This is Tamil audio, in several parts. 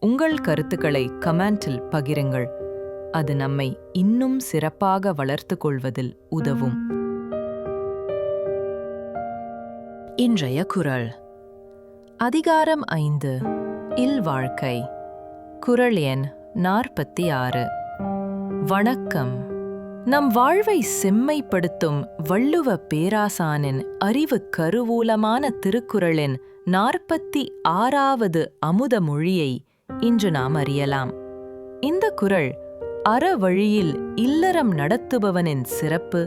உங்கள் கருத்துக்களை கமெண்டில் பகிருங்கள். அது நம்மை இன்னும் சிறப்பாக வளர்த்துக் கொள்வதில் உதவும். இன்றைய குரல். அதிகாரம் ஐந்து. இல்வாழ்க்கை குரல் எண் நாற்பத்தி ஆறு. வணக்கம். நம் வாழ்வை செம்மைப்படுத்தும் வள்ளுவ பேராசானின் அறிவு கருவூலமான திருக்குறளின் நாற்பத்தி ஆறாவது அமுத மொழியை இன்று நாம் அறியலாம். இந்த குரல் அறவழியில் இல்லறம் நடத்துபவனின் சிறப்பு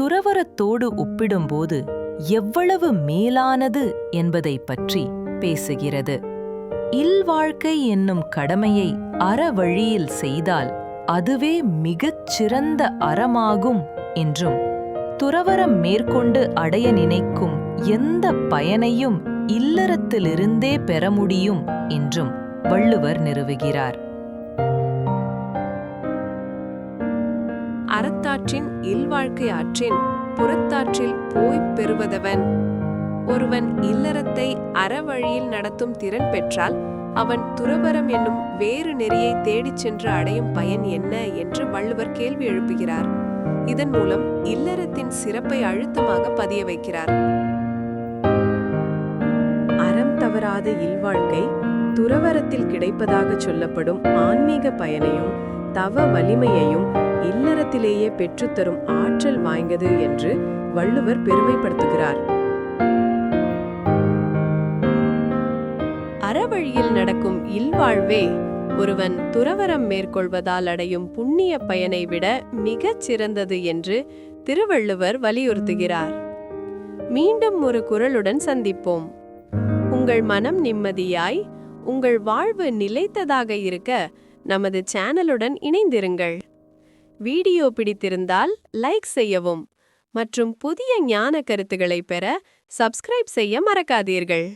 துறவரத்தோடு ஒப்பிடும்போது எவ்வளவு மேலானது என்பதை பற்றி பேசுகிறது. இல்வாழ்க்கை என்னும் கடமையை அறவழியில் செய்தால் அதுவே மிகச் சிறந்த அறமாகும் என்றும் துறவரம் மேற்கொண்டு அடைய நினைக்கும் எந்த பயனையும் இல்லறத்திலிருந்தே பெற முடியும் என்றும் வள்ளுவர் நிறுவுகிறார். அறத்தாற்றின் இல்வாழ்க்கை ஆற்றின் புறத்தாற்றில் போய் பெறுவதவன். ஒருவன் இல்லறத்தை அறவழியில் நடத்தும் திறன் பெற்றால் அவன் துறவரம் என்னும் வேறு நெறியை தேடிச் சென்று அடையும் பயன் என்ன என்று வள்ளுவர் கேள்வி எழுப்புகிறார். இதன் மூலம் இல்லறத்தின் சிறப்பை அழுத்தமாக பதிய வைக்கிறார். அறம் தவறாத இல்வாழ்க்கை துறவரத்தில் கிடைப்பதாக சொல்லப்படும் ஆன்மீக பயனையும் தவ வலிமையையும் இல்லறத்திலேயே பெற்றுத்தரும் ஆற்றல் வாய்ந்தது என்று வள்ளுவர் பெருமைப்படுத்துகிறார். அறவழியில் நடக்கும் இல்வாழ்வே ஒருவன் துறவரம் மேற்கொள்வதால் அடையும் புண்ணிய பயனை விட மிகச் சிறந்தது என்று திருவள்ளுவர் வலியுறுத்துகிறார். மீண்டும் ஒரு குரலுடன் சந்திப்போம். உங்கள் மனம் நிம்மதியாய் உங்கள் வாழ்வு நிலைத்ததாக இருக்க நமது சேனலுடன் இணைந்திருங்கள். வீடியோ பிடித்திருந்தால் லைக் செய்யவும் மற்றும் புதிய ஞான கருத்துக்களை பெற சப்ஸ்கிரைப் செய்ய மறக்காதீர்கள்.